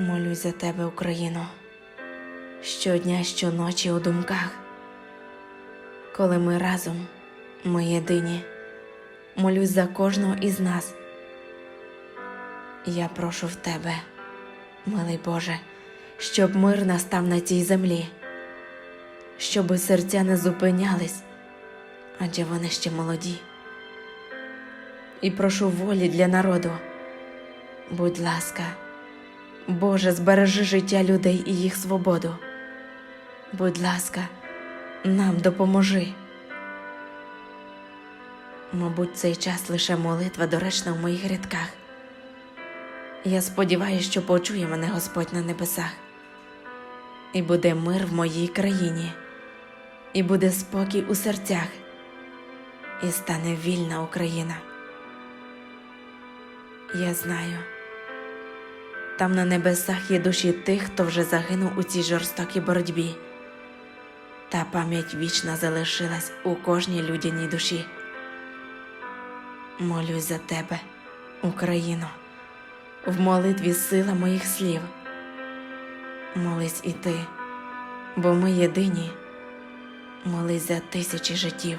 Молюсь за тебе, Україно, щодня, щоночі у думках. Коли ми разом, ми єдині, молюсь за кожного із нас. Я прошу в тебе, милий Боже, щоб мир настав на цій землі, щоби серця не зупинялись, адже вони ще молоді. І прошу волі для народу. Будь ласка, Боже, збережи життя людей і їх свободу. Будь ласка, нам допоможи. Мабуть, цей час лише молитва доречна в моїх рядках. Я сподіваюся, що почує мене Господь на небесах, і буде мир в моїй країні, і буде спокій у серцях, і стане вільна Україна. Я знаю. Там на небесах є душі тих, хто вже загинув у цій жорстокій боротьбі. Та пам'ять вічна залишилась у кожній людяній душі. Молюсь за тебе, Україно, в молитві сила моїх слів. Молись і ти, бо ми єдині, молись за тисячі життів.